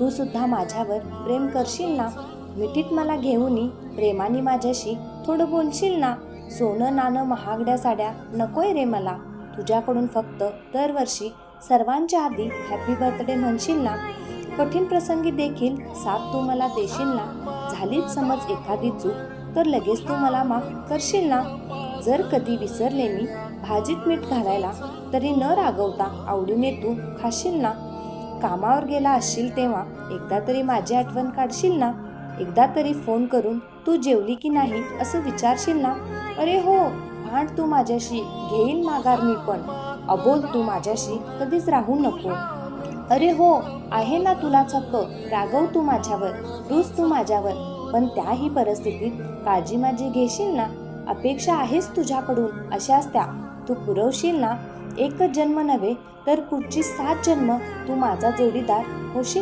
तू सुद्धा माझ्यावर प्रेम करशील ना? मिठीत मला घेऊन प्रेमाने माझ्याशी थोडं बोलशील ना? सोनं नाणं महागड्या साड्या नकोय रे मला. तुझ्याकडून फक्त दरवर्षी सर्वांच्या आधी हॅपी बर्थडे म्हणशील ना? कठीण प्रसंगी देखील साथ तू मला देशील ना? झालीच समज एखादी चूक तर लगेच तू मला माफ करशील ना? जर कधी विसरले मी भाजीत मीठ घालायला तरी न रागवता आवडीने तू खाशील ना? कामावर गेला असशील तेव्हा एकदा तरी माझी आठवण काढशील ना? एकदा तरी फोन करून तू जेवली की नाही असं विचारशील ना? अरे हो भांड तू माझ्याशी घेईन माघार मी पण. अबोल तू माझ्याशी कधीच राहू नको. अरे हो आहे ना तुला हक्क. रागव तू माझ्यावर रुस तू माझ्यावर. पण त्याही परिस्थितीत काळजी माझी घेशील ना? अपेक्षा आहेच तुझ्याकडून अशाच त्या. तू पुरवशील ना? एकच जन्म नव्हे तर पुढची सात जन्म तू माझा जोडीदार होशील.